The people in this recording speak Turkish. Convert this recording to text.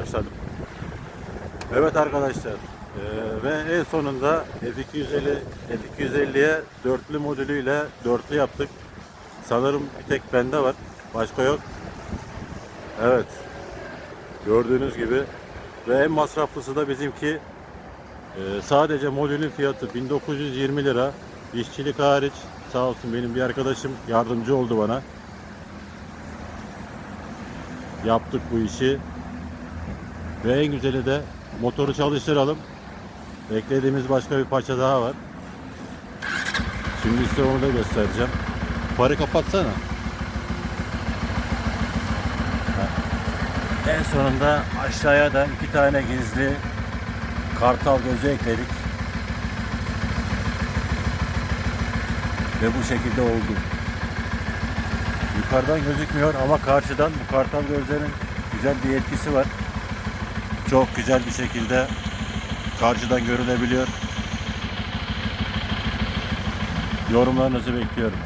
Başladım. Evet arkadaşlar. eee, ve en sonunda F250 F250'ye dörtlü modülüyle dörtlü yaptık. Sanırım bir tek bende var. Başka yok. Evet. Gördüğünüz gibi ve en masraflısı da bizimki. Eee, sadece modülün fiyatı 1920 lira. İşçilik hariç sağ olsun benim bir arkadaşım yardımcı oldu bana. Yaptık bu işi. Ve en güzeli de motoru çalıştıralım. Beklediğimiz başka bir parça daha var. Şimdi size onu da göstereceğim. Farı kapatsana. En sonunda aşağıya da iki tane gizli kartal gözü ekledik. Ve bu şekilde oldu. Yukarıdan gözükmüyor ama karşıdan bu kartal gözlerin güzel bir etkisi var. Çok güzel bir şekilde karşıdan görülebiliyor. Yorumlarınızı bekliyorum.